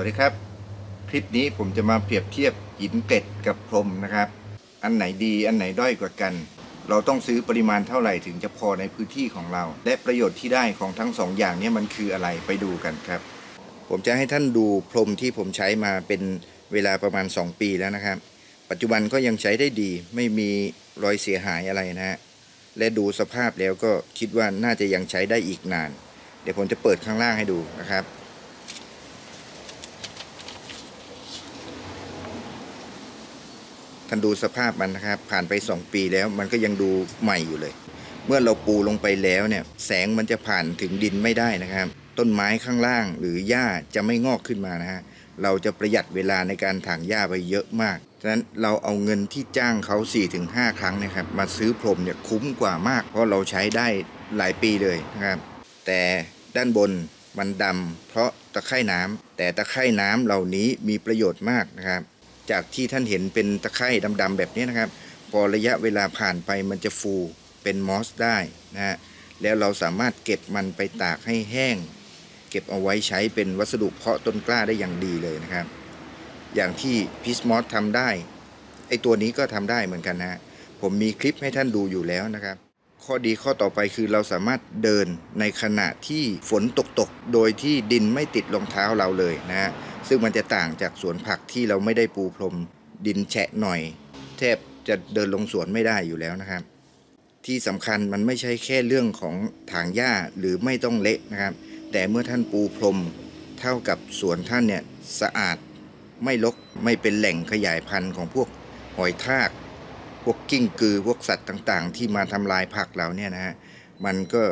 วัสดีครับ คลิปนี้ผมจะมาเปรียบเทียบหินเกล็ดกับพรมนะครับ อันไหนดีอันไหนด้อยกว่ากัน เราต้องซื้อปริมาณเท่าไหร่ถึงจะพอในพื้นที่ของเรา และประโยชน์ที่ได้ของทั้งสองอย่างนี้มันคืออะไรไปดูกันครับ ผมจะให้ท่านดูพรมที่ผมใช้มาเป็นเวลาประมาณ 2 ปีแล้วนะครับ ปัจจุบันก็ยังใช้ได้ดี ไม่มีรอยเสียหายอะไรนะฮะและดูสภาพแล้วก็คิดว่าน่าจะยังใช้ได้อีกนาน เดี๋ยวผมจะเปิดข้างล่างให้ดูนะครับ ท่านดูสภาพมันนะครับ ผ่านไป 2 ปีแล้วมันก็ยังดูใหม่อยู่เลย เมื่อเราปูลงไปแล้วเนี่ย แสงมันจะผ่านถึงดินไม่ได้นะครับ ต้นไม้ข้างล่างหรือหญ้าจะไม่งอกขึ้นมานะฮะเราจะประหยัดเวลาในการถางหญ้าไปเยอะมาก ฉะนั้นเราเอาเงินที่จ้างเขา 4-5 ครั้งนะครับ มาซื้อพรมเนี่ยคุ้มกว่ามาก เพราะเราใช้ได้หลายปีเลยนะครับ แต่ด้านบนมันดำเพราะตะไคร่น้ำแต่ตะไคร่น้ำเหล่านี้มีประโยชน์มากนะครับ จากที่ท่านเห็นเป็นตะไคร่ดำๆแบบนี้นะครับ พอระยะเวลาผ่านไปมันจะฟูเป็นมอสได้นะฮะแล้วเราสามารถเก็บมันไปตากให้แห้ง เก็บเอาไว้ใช้เป็นวัสดุเพาะต้นกล้าได้อย่างดีเลยนะครับ อย่างที่พิสมอสทำได้ไอตัวนี้ก็ทำได้เหมือนกันนะผมมีคลิปให้ท่านดูอยู่แล้วนะครับ ข้อดีข้อต่อไปคือเราสามารถเดินในขณะที่ฝนตกตกๆโดยที่ดินไม่ติดรองเท้าเราเลยนะฮะ ซึ่งมันจะต่างจากสวนผักที่เราไม่ได้ปูพรมดินแฉะหน่อย แทบจะเดินลงสวนไม่ได้อยู่แล้วนะครับ ที่สำคัญมันไม่ใช่แค่เรื่องของถางหญ้าหรือไม่ต้องเละนะครับ แต่เมื่อท่านปูพรมเท่ากับสวนท่านเนี่ยสะอาดไม่รกไม่เป็นแหล่งขยายพันธุ์ของพวกหอยทาก พวกกิ้งกือพวกสัตว์ต่างๆ ที่มาทำลายผักเราเนี่ยนะฮะมันก็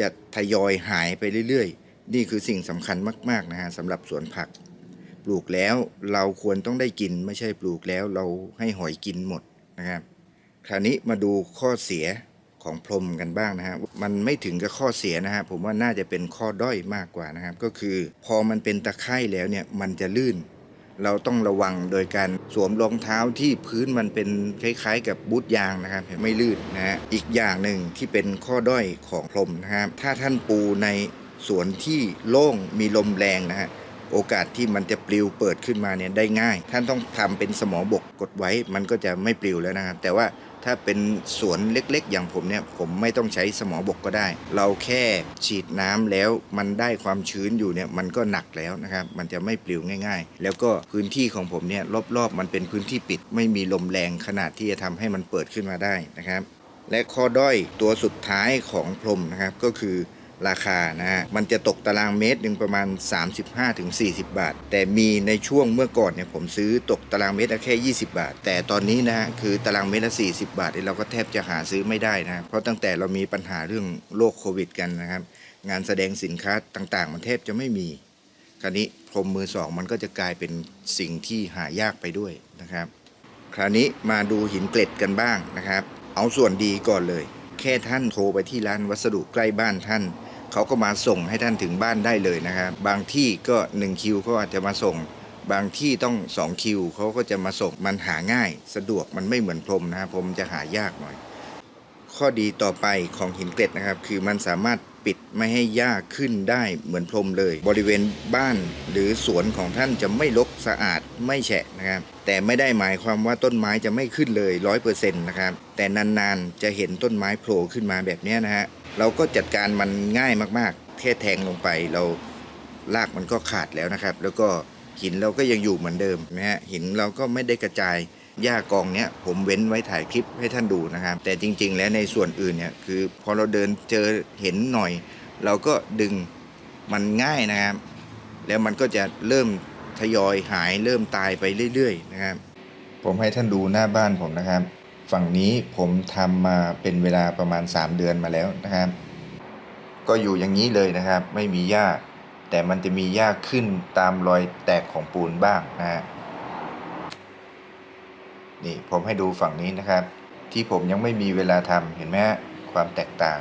จะทยอยหายไปเรื่อยๆ นี่คือสิ่งสำคัญมากๆนะฮะสำหรับสวนผัก ปลูกแล้วเราควรต้องได้กินไม่ใช่ปลูกแล้วเราให้หอยกินหมดนะครับคราวนี้มาดูข้อเสียของพรมกันบ้างนะฮะมันไม่ถึงกับข้อเสียนะฮะผมว่าน่าจะเป็นข้อด้อยมากกว่านะครับ ก็คือพอมันเป็นตะไคร่แล้วเนี่ยมันจะลื่น เราต้องระวังโดยการสวมรองเท้าที่พื้นมันเป็นคล้ายๆ กับบูทยางนะครับไม่ลื่นนะฮะอีกอย่างหนึ่งที่เป็นข้อด้อยของพรมนะครับถ้าท่านปูในสวนที่โล่งมีลมแรงนะฮะ โอกาสที่มันจะปลิวเปิดขึ้นมาเนี่ยได้ง่าย ท่านต้องทำเป็นสมอบกกดไว้ มันก็จะไม่ปลิวแล้วนะครับแต่ว่าถ้าเป็นสวนเล็กๆ อย่างผมเนี่ยผมไม่ต้องใช้สมอบกก็ได้ เราแค่ฉีดน้ำแล้วมันได้ความชื้นอยู่เนี่ยมันก็หนักแล้วนะครับมันจะไม่ปลิวง่าย ๆ แล้วก็พื้นที่ของผมเนี่ยรอบๆ มันเป็นพื้นที่ปิด ไม่มีลมแรงขนาดที่จะทำให้มันเปิดขึ้นมาได้นะครับ และข้อด้อยตัวสุดท้ายของพรมนะครับก็คือ ราคานะฮะมันจะตกตารางเมตรหนึ่งประมาณ 35-40 บาท แต่มีในช่วงเมื่อก่อนเนี่ยผมซื้อตกตารางเมตรละแค่ 20 บาท แต่ตอนนี้นะฮะคือตารางเมตรละ 40 บาทเนี่ยเราก็แทบจะหาซื้อไม่ได้นะเพราะตั้งแต่เรามีปัญหาเรื่องโรคโควิดกันนะครับงานแสดงสินค้าต่างๆ มันแทบจะไม่มีคราวนี้พรมมือสองมันก็จะกลายเป็นสิ่งที่หายากไปด้วยนะครับ คราวนี้มาดูหินเกล็ดกันบ้างนะครับ เอาส่วนดีก่อนเลย แค่ท่านโทรไปที่ร้านวัสดุใกล้บ้านท่าน เขาก็มาส่งให้ท่านถึงบ้านได้เลยนะครับ บางที่ก็1คิวเขาอาจจะมาส่ง บางที่ต้อง2คิวเขาก็จะมาส่งมันหาง่าย สะดวกมันไม่เหมือนพรมนะครับพรมจะหายากหน่อย ข้อดีต่อไปของหินเกล็ดนะครับ คือมันสามารถปิดไม่ให้หญ้าขึ้นได้เหมือนพรมเลย บริเวณบ้านหรือสวนของท่านจะไม่รกสะอาดไม่แฉะนะครับ แต่ไม่ได้หมายความว่าต้นไม้จะไม่ขึ้นเลยร้อยเปอร์เซ็นต์นะครับ แต่นานๆจะเห็นต้นไม้โผล่ขึ้นมาแบบนี้นะฮะ เราก็จัดการมันง่ายมากๆ แค่แทงลงไปเรารากมันก็ขาดแล้วนะครับ แล้วก็หินเราก็ยังอยู่เหมือนเดิมนะฮะหินเราก็ไม่ได้กระจายหญ้ากองเนี้ยผมเว้นไว้ถ่ายคลิปให้ท่านดูนะครับ แต่จริง ๆ แล้วในส่วนอื่นเนี่ยคือพอเราเดินเจอเห็นหน่อย เราก็ดึงมันง่ายนะครับ แล้วมันก็จะเริ่มทยอยหายเริ่มตายไปเรื่อยๆนะครับ ผมให้ท่านดูหน้าบ้านผมนะครับ ฝั่งนี้ผมทำมาเป็นเวลาประมาณ 3 เดือนมาแล้วนะครับ ก็อยู่อย่างนี้เลยนะครับ ไม่มีหญ้า แต่มันจะมีหญ้าขึ้นตามรอยแตกของปูนบ้างนะฮะนี่ผมให้ดูฝั่งนี้นะครับ ที่ผมยังไม่มีเวลาทำเห็นไหมฮะความแตกต่าง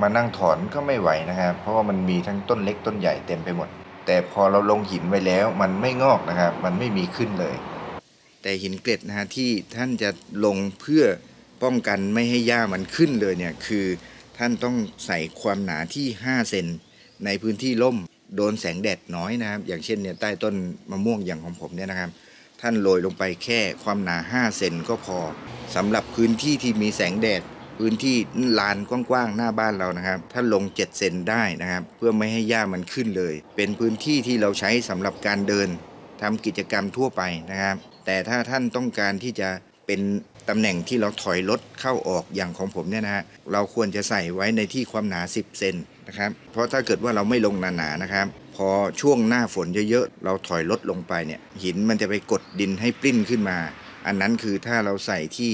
มานั่งถอนก็ไม่ไหวนะครับ เพราะว่ามันมีทั้งต้นเล็กต้นใหญ่เต็มไปหมด แต่พอเราลงหินไว้แล้ว มันไม่งอกนะครับ มันไม่มีขึ้นเลย แต่หินเกล็ดนะฮะที่ท่านจะลงเพื่อป้องกันไม่ให้หญ้ามันขึ้นเลยเนี่ยคือท่านต้องใส่ความหนาที่ 5 เซนในพื้นที่ร่มโดนแสงแดดน้อยนะครับ อย่างเช่นเนี่ยใต้ต้นมะม่วงอย่างของผมเนี่ยนะครับ ท่านโรยลงไปแค่ความหนา 5 เซนก็พอสำหรับพื้นที่ที่มีแสงแดดพื้นที่ลานกว้างๆหน้าบ้านเรานะครับ ท่านลง 7 เซนได้นะครับ เพื่อไม่ให้หญ้ามันขึ้นเลย เป็นพื้นที่ที่เราใช้สำหรับการเดินทำกิจกรรมทั่วไปนะครับ แต่ถ้าท่านต้องการที่จะเป็นตำแหน่งที่เราถอยรถเข้าออกอย่างของผมเนี่ยนะฮะเราควรจะใส่ไว้ในที่ความหนา 10 เซนนะครับเพราะถ้าเกิดว่าเราไม่ลงหนาๆนะครับ พอช่วงหน้าฝนเยอะๆ เราถอยรถลงไปเนี่ยหินมันจะไปกดดินให้ปลิ้นขึ้นมา อันนั้นคือถ้าเราใส่ที่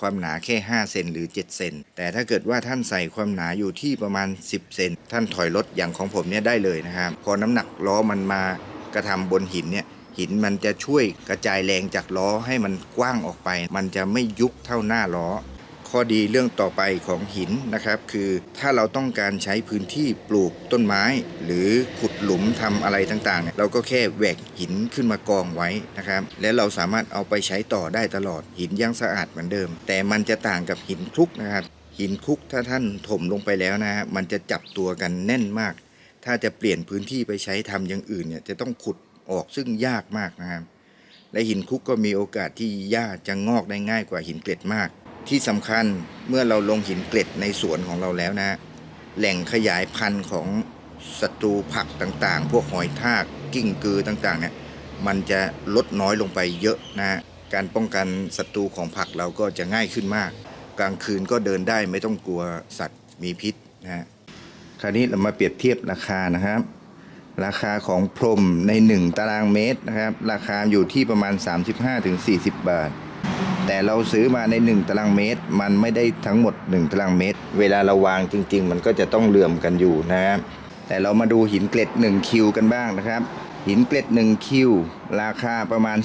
ความหนาแค่ 5 เซนหรือ 7 เซน แต่ถ้าเกิดว่าท่านใส่ความหนาอยู่ที่ประมาณ 10 เซน ท่านถอยรถอย่างของผมเนี่ยได้เลยนะครับ พอน้ำหนักล้อมันมากระทำบนหินเนี่ย หินมันจะช่วยกระจายแรงจากล้อให้มันกว้างออกไป มันจะไม่ยุบเท่าหน้าล้อ ข้อดีเรื่องต่อไปของหินนะครับ คือถ้าเราต้องการใช้พื้นที่ปลูกต้นไม้ หรือขุดหลุมทำอะไรต่างๆเนี่ยเราก็แค่แหวกหินขึ้นมากองไว้นะครับ และเราสามารถเอาไปใช้ต่อได้ตลอดหินยังสะอาดเหมือนเดิม แต่มันจะต่างกับหินคลุกนะครับหินคลุกถ้าท่านถมลงไปแล้วนะฮะมันจะจับตัวกันแน่นมาก ถ้าจะเปลี่ยนพื้นที่ไปใช้ทำอย่างอื่นเนี่ยจะต้องขุด ออกซึ่งยากมากนะครับ และหินคุกก็มีโอกาสที่หญ้าจะงอกได้ง่ายกว่าหินเกล็ดมาก ที่สำคัญเมื่อเราลงหินเกล็ดในสวนของเราแล้วนะ แหล่งขยายพันธุ์ของศัตรูผักต่างๆ พวกหอยทากกิ้งกือต่างๆเนี่ยมันจะลดน้อยลงไปเยอะนะ การป้องกันศัตรูของผักเราก็จะง่ายขึ้นมาก กลางคืนก็เดินได้ไม่ต้องกลัวสัตว์มีพิษนะฮะคราวนี้เรามาเปรียบเทียบราคานะครับ ราคาของพรมใน 1 ตารางเมตรนะครับ ราคาอยู่ที่ประมาณ 35-40 บาท แต่เราซื้อมาใน 1 ตารางเมตร มันไม่ได้ทั้งหมด 1 ตารางเมตร เวลาเราวางจริง ๆ มันก็จะต้องเหลื่อมกันอยู่นะครับแต่เรามาดูหินเกล็ด1คิวกันบ้างนะครับ หินเกล็ด1คิวราคาประมาณ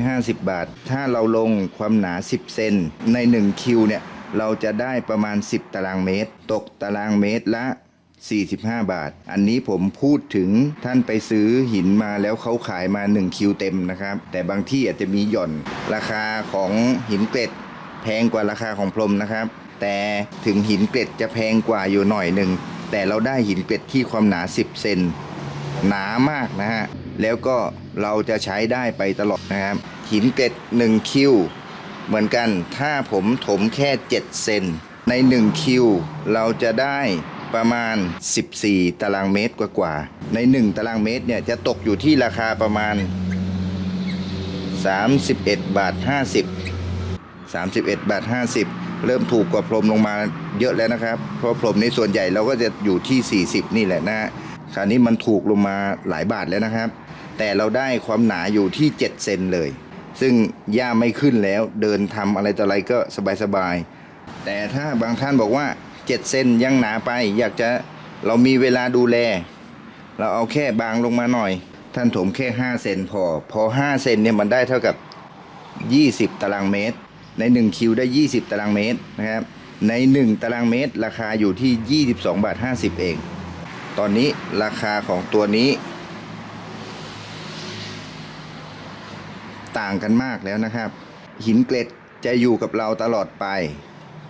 450 บาท ถ้าเราลงความหนา 10 เซนใน1คิวเนี่ยเราจะได้ประมาณ 10 ตารางเมตร ตกตารางเมตรละ 45 บาท อันนี้ผมพูดถึงท่านไปซื้อหินมาแล้วเขาขายมา 1 คิวเต็มนะครับ แต่บางที่อาจจะมีหย่อนราคาของหินเกล็ด แพงกว่าราคาของพรมนะครับ แต่ถึงหินเกล็ดจะแพงกว่าอยู่หน่อยหนึ่งแต่เราได้หินเกล็ดที่ความหนา 10 เซนหนามากนะฮะ แล้วก็เราจะใช้ได้ไปตลอดนะครับ หินเกล็ด1คิวเหมือนกันถ้าผมถมแค่ 7 เซนใน 1 คิว เราจะได้ ประมาณ 14 ตารางเมตรกว่าๆ ใน 1 ตารางเมตรเนี่ยจะตกอยู่ที่ราคาประมาณ 31 บาท 50 31 บาท 50 เริ่มถูกกว่าพรมลงมาเยอะแล้วนะครับ เพราะพรมในส่วนใหญ่เราก็จะอยู่ที่ 40 นี่แหละนะคราวนี้มันถูกลงมาหลายบาทแล้วนะครับ แต่เราได้ความหนาอยู่ที่ 7 เซนเลย ซึ่งหญ้าไม่ขึ้นแล้วเดินทำอะไรต่ออะไรก็สบายๆ แต่ถ้าบางท่านบอกว่า 7เซนยังหนาไป อยากจะเรามีเวลาดูแล เราเอาแค่บางลงมาหน่อย ท่านถมแค่5เซนพอ พอ 5 เซนเนี่ยมันได้เท่ากับ 20 ตารางเมตร ใน 1 คิวได้ 20 ตารางเมตรนะครับ ใน 1 ตารางเมตร ราคาอยู่ที่ 22 บาท 50 เอง ตอนนี้ราคาของตัวนี้ ต่างกันมากแล้วนะครับ หินเกล็ดจะอยู่กับเราตลอดไป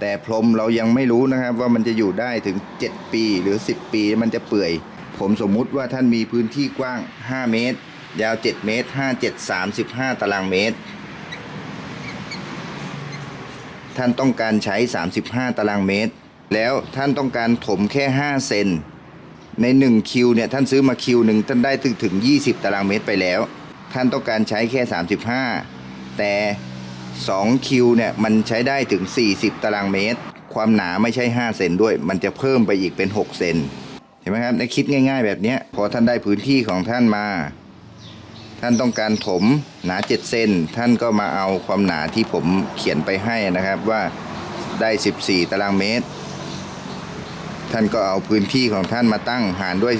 แต่พรมเรายังไม่รู้นะครับว่ามันจะอยู่ได้ถึง 7 ปีหรือ 10 ปีมันจะเปื่อย ผมสมมุติว่าท่านมีพื้นที่กว้าง 5 เมตร ยาว 7 เมตร 5 7 35 ตารางเมตร ท่านต้องการใช้ 35 ตารางเมตร แล้วท่านต้องการถมแค่ 5 เซนใน1คิวเนี่ยท่านซื้อมาคิวหนึ่งท่านได้ถึงถึง 20 ตารางเมตรไปแล้ว ท่านต้องการใช้แค่ 35 แต่ 2คิวเนี่ยมันใช้ได้ถึง 40 ตารางเมตร ความหนาไม่ใช่ 5 เซนด้วย มันจะเพิ่มไปอีกเป็น 6 เซนเห็นไหมครับในคิดง่าย ๆ แบบนี้พอท่านได้พื้นที่ของท่านมา ท่านต้องการถมหนา 7 เซนท่านก็มาเอาความหนาที่ผมเขียนไปให้นะครับว่าได้ 14 ตารางเมตร ท่านก็เอาพื้นที่ของท่านมาตั้งหารด้วย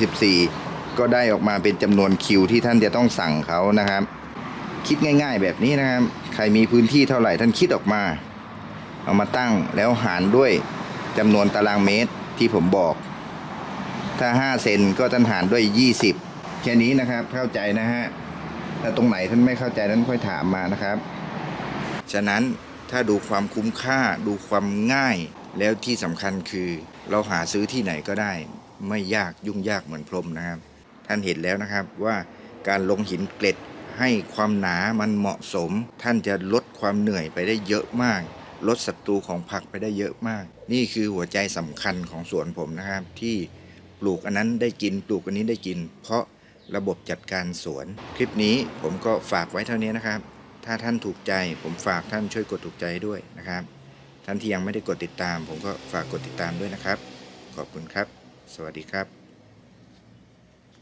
14 ก็ได้ออกมาเป็นจำนวนคิวที่ท่านจะต้องสั่งเขานะครับ คิดง่าย ๆ แบบนี้นะครับ ใครมีพื้นที่เท่าไหร่ท่านคิดออกมา เอามาตั้งแล้วหารด้วยจำนวนตารางเมตรที่ผมบอก ถ้า 5 เซนก็ท่านหารด้วย 20 แค่นี้นะครับเข้าใจนะฮะถ้าตรงไหนท่านไม่เข้าใจนั้นค่อยถามมานะครับ ฉะนั้นถ้าดูความคุ้มค่าดูความง่ายแล้วที่สำคัญคือเราหาซื้อที่ไหนก็ได้ ไม่ยากยุ่งยากเหมือนพรมนะครับ ท่านเห็นแล้วนะครับว่าการลงหินเกล็ด ให้ความหนามันเหมาะสม ท่านจะลดความเหนื่อยไปได้เยอะมาก ลดศัตรูของผักไปได้เยอะมาก นี่คือหัวใจสำคัญของสวนผมนะครับ ที่ปลูกอันนั้นได้กินปลูกอันนี้ได้กิน เพราะระบบจัดการสวน คลิปนี้ผมก็ฝากไว้เท่านี้นะครับ ถ้าท่านถูกใจ ผมฝากท่านช่วยกดถูกใจด้วยนะครับ ท่านที่ยังไม่ได้กดติดตาม ผมก็ฝากกดติดตามด้วยนะครับ ขอบคุณครับ สวัสดีครับ